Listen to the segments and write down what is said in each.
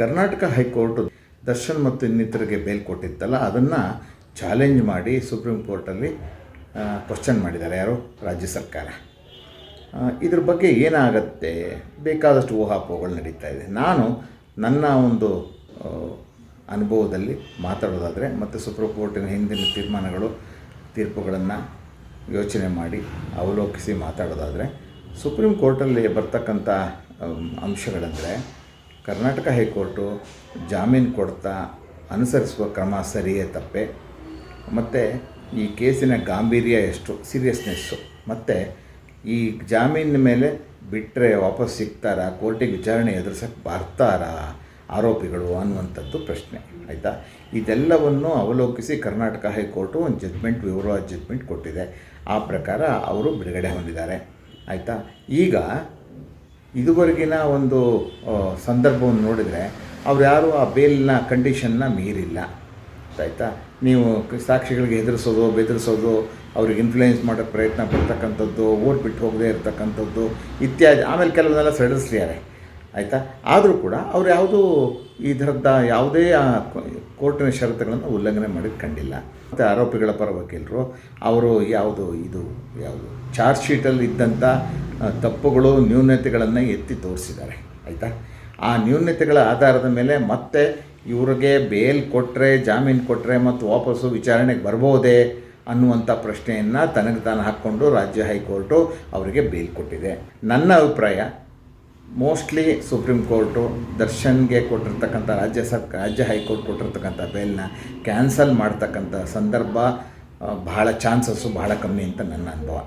Karnataka high court Darshan ಮತ್ತು ಇನ್ನಿತರಿಗೆ bale ಕೊಟ್ಟಿತ್ತಲ್ಲ, ಅದನ್ನು challenge ಮಾಡಿ ಸುಪ್ರೀಂ ಕೋರ್ಟಲ್ಲಿ ಕ್ವಶನ್ ಮಾಡಿದ್ದಾರೆ ಯಾರು? ರಾಜ್ಯ ಸರ್ಕಾರ. ಇದ್ರ ಬಗ್ಗೆ ಏನಾಗತ್ತೆ? ಬೇಕಾದಷ್ಟು ಊಹಾಪೋಹಗಳು ನಡೀತಾ ಇದೆ. ನಾನು ನನ್ನ ಒಂದು ಅನುಭವದಲ್ಲಿ ಮಾತಾಡೋದಾದರೆ ಮತ್ತು ಸುಪ್ರೀಂ ಕೋರ್ಟಿನ ಹಿಂದಿನ ತೀರ್ಮಾನಗಳು, ತೀರ್ಪುಗಳನ್ನು ಯೋಚನೆ ಮಾಡಿ ಅವಲೋಕಿಸಿ ಮಾತಾಡೋದಾದರೆ, ಸುಪ್ರೀಂ ಕೋರ್ಟಲ್ಲಿ ಬರ್ತಕ್ಕಂಥ ಅಂಶಗಳಂದರೆ ಕರ್ನಾಟಕ ಹೈಕೋರ್ಟು ಜಾಮೀನು ಕೊಡ್ತಾ ಅನುಸರಿಸುವ ಕ್ರಮ ಸರಿಯೇ ತಪ್ಪೆ? ಮತ್ತು ಈ ಕೇಸಿನ ಗಾಂಭೀರ್ಯ ಎಷ್ಟು? ಸೀರಿಯಸ್ನೆಸ್ಸು. ಮತ್ತು ಈ ಜಾಮೀನಿನ ಮೇಲೆ ಬಿಟ್ಟರೆ ವಾಪಸ್ ಸಿಗ್ತಾರಾ? ಕೋರ್ಟಿಗೆ ವಿಚಾರಣೆ ಎದುರಿಸೋಕ್ಕೆ ಬರ್ತಾರಾ? ಆರೋಪಿಗಳು ಅನ್ನುವಂಥದ್ದು ಪ್ರಶ್ನೆ. ಆಯಿತಾ? ಇದೆಲ್ಲವನ್ನು ಅವಲೋಕಿಸಿ ಕರ್ನಾಟಕ ಹೈಕೋರ್ಟು ಒಂದು ಜಜ್ಮೆಂಟ್, ವಿವರವಾದ ಜಜ್ಮೆಂಟ್ ಕೊಟ್ಟಿದೆ. ಆ ಪ್ರಕಾರ ಅವರು ಬಿಡುಗಡೆ ಹೊಂದಿದ್ದಾರೆ. ಆಯಿತಾ? ಈಗ ಇದುವರೆಗಿನ ಒಂದು ಸಂದರ್ಭವನ್ನು ನೋಡಿದರೆ ಅವ್ರು ಯಾರೂ ಆ ಬೇಲ್ನ ಕಂಡೀಷನ್ನ ಮೀರಿಲ್ಲ. ಆಯಿತಾ? ನೀವು ಸಾಕ್ಷಿಗಳಿಗೆ ಹೆದರಿಸೋದು ಬೆದರಿಸೋದು, ಅವ್ರಿಗೆ ಇನ್ಫ್ಲೂಯೆನ್ಸ್ ಮಾಡೋಕ್ಕೆ ಪ್ರಯತ್ನ ಪಡ್ತಕ್ಕಂಥದ್ದು ಓಟ್ ಬಿಟ್ಟು ಹೋಗದೇ ಇರ್ತಕ್ಕಂಥದ್ದು ಇತ್ಯಾದಿ. ಆಮೇಲೆ ಕೆಲವನ್ನೆಲ್ಲ ಸಡಿಲಿಸ್ಲಿದ್ದಾರೆ ಆಯಿತಾ? ಆದರೂ ಕೂಡ ಅವ್ರು ಯಾವುದೂ ಈ ಥರದ ಯಾವುದೇ ಕೋರ್ಟಿನ ಷರತ್ತುಗಳನ್ನು ಉಲ್ಲಂಘನೆ ಮಾಡಿದ್ದು ಕಂಡಿಲ್ಲ. ಮತ್ತು ಆರೋಪಿಗಳ ಪರ ವಕೀಲರು, ಅವರು ಯಾವುದು, ಇದು ಯಾವುದು, ಚಾರ್ಜ್ ಶೀಟಲ್ಲಿ ಇದ್ದಂಥ ತಪ್ಪುಗಳು, ನ್ಯೂನತೆಗಳನ್ನು ಎತ್ತಿ ತೋರಿಸಿದ್ದಾರೆ. ಆಯಿತಾ? ಆ ನ್ಯೂನತೆಗಳ ಆಧಾರದ ಮೇಲೆ ಮತ್ತೆ ಇವ್ರಿಗೆ ಬೇಲ್ ಕೊಟ್ಟರೆ ಜಾಮೀನು ಕೊಟ್ಟರೆ ಮತ್ತು ವಾಪಸ್ಸು ವಿಚಾರಣೆಗೆ ಬರ್ಬೋದೇ ಅನ್ನುವಂಥ ಪ್ರಶ್ನೆಯನ್ನು ತನಗೆ ತಾನು ಹಾಕ್ಕೊಂಡು ರಾಜ್ಯ ಹೈಕೋರ್ಟು ಅವರಿಗೆ ಬೇಲ್ ಕೊಟ್ಟಿದೆ. ನನ್ನ ಅಭಿಪ್ರಾಯ ಮೋಸ್ಟ್ಲಿ ಸುಪ್ರೀಂ ಕೋರ್ಟು ದರ್ಶನ್ಗೆ ಕೊಟ್ಟಿರ್ತಕ್ಕಂಥ ರಾಜ್ಯ ಸರ್ಕ, ರಾಜ್ಯ ಹೈಕೋರ್ಟ್ ಕೊಟ್ಟಿರ್ತಕ್ಕಂಥ ಬೇಲ್ನ ಕ್ಯಾನ್ಸಲ್ ಮಾಡ್ತಕ್ಕಂಥ ಸಂದರ್ಭ ಬಹಳ ಚಾನ್ಸಸ್ಸು ಬಹಳ ಕಮ್ಮಿ ಅಂತ ನನ್ನ ಅನುಭವ.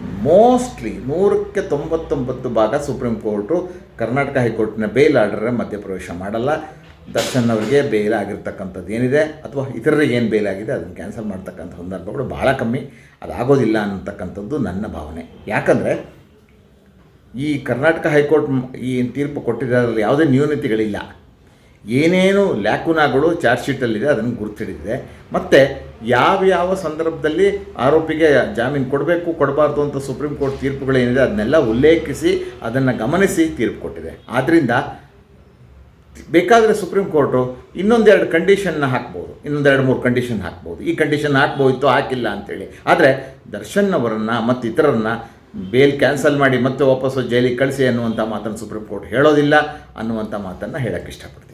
ಮೋಸ್ಟ್ಲಿ ನೂರಕ್ಕೆ ತೊಂಬತ್ತೊಂಬತ್ತು ಭಾಗ ಸುಪ್ರೀಂ ಕೋರ್ಟು ಕರ್ನಾಟಕ ಹೈಕೋರ್ಟ್ನ ಬೇಲ್ ಆರ್ಡರ್ ಮಧ್ಯಪ್ರವೇಶ ಮಾಡಲ್ಲ. ದರ್ಶನ್ ಅವರಿಗೆ ಬೇಲ್ ಆಗಿರ್ತಕ್ಕಂಥದ್ದು ಏನಿದೆ? ಅಥವಾ ಇತರರಿಗೆ ಏನು ಬೇಲ್ ಆಗಿದೆ? ಅದನ್ನು ಕ್ಯಾನ್ಸಲ್ ಮಾಡ್ತಕ್ಕಂಥ ಸಂದರ್ಭಗಳು ಭಾಳ ಕಮ್ಮಿ. ಅದಾಗೋದಿಲ್ಲ ಅನ್ನತಕ್ಕಂಥದ್ದು ನನ್ನ ಭಾವನೆ. ಯಾಕಂದರೆ, ಈ ಕರ್ನಾಟಕ ಹೈಕೋರ್ಟ್ ಈ ತೀರ್ಪು ಕೊಟ್ಟಿರೋದ್ರಲ್ಲಿ ಯಾವುದೇ ನ್ಯೂನತೆಗಳಿಲ್ಲ. ಏನೇನು ಲ್ಯಾಕುನಾಗಳು ಚಾರ್ಜ್ ಶೀಟಲ್ಲಿದೆ ಅದನ್ನು ಗುರುತಿಡಿದೆ ಮತ್ತು ಯಾವ್ಯಾವ ಸಂದರ್ಭದಲ್ಲಿ ಆರೋಪಿಗೆ ಜಾಮೀನು ಕೊಡಬೇಕು, ಕೊಡಬಾರ್ದು ಅಂತ ಸುಪ್ರೀಂ ಕೋರ್ಟ್ ತೀರ್ಪುಗಳೇನಿದೆ ಅದನ್ನೆಲ್ಲ ಉಲ್ಲೇಖಿಸಿ ಅದನ್ನು ಗಮನಿಸಿ ತೀರ್ಪು ಕೊಟ್ಟಿದೆ. ಆದ್ದರಿಂದ ಬೇಕಾದರೆ ಸುಪ್ರೀಂ ಕೋರ್ಟು ಇನ್ನೊಂದೆರಡು ಕಂಡೀಷನ್ನ ಹಾಕ್ಬೋದು, ಇನ್ನೊಂದೆರಡು ಮೂರು ಕಂಡೀಷನ್ ಹಾಕ್ಬೋದು. ಈ ಕಂಡೀಷನ್ ಹಾಕ್ಬೋದಿತ್ತು ಹಾಕಿಲ್ಲ ಅಂತೇಳಿ. ಆದರೆ ದರ್ಶನ್ ಅವರನ್ನು ಮತ್ತು ಇತರರನ್ನ ಬೇಲ್ ಕ್ಯಾನ್ಸಲ್ ಮಾಡಿ ಮತ್ತೆ ವಾಪಸ್ಸು ಜೈಲಿಗೆ ಕಳಿಸಿ ಅನ್ನುವಂಥ ಮಾತನ್ನು ಸುಪ್ರೀಂ ಕೋರ್ಟ್ ಹೇಳೋದಿಲ್ಲ ಅನ್ನುವಂಥ ಮಾತನ್ನು ಹೇಳೋಕ್ಕೆ ಇಷ್ಟಪಡ್ತೀನಿ.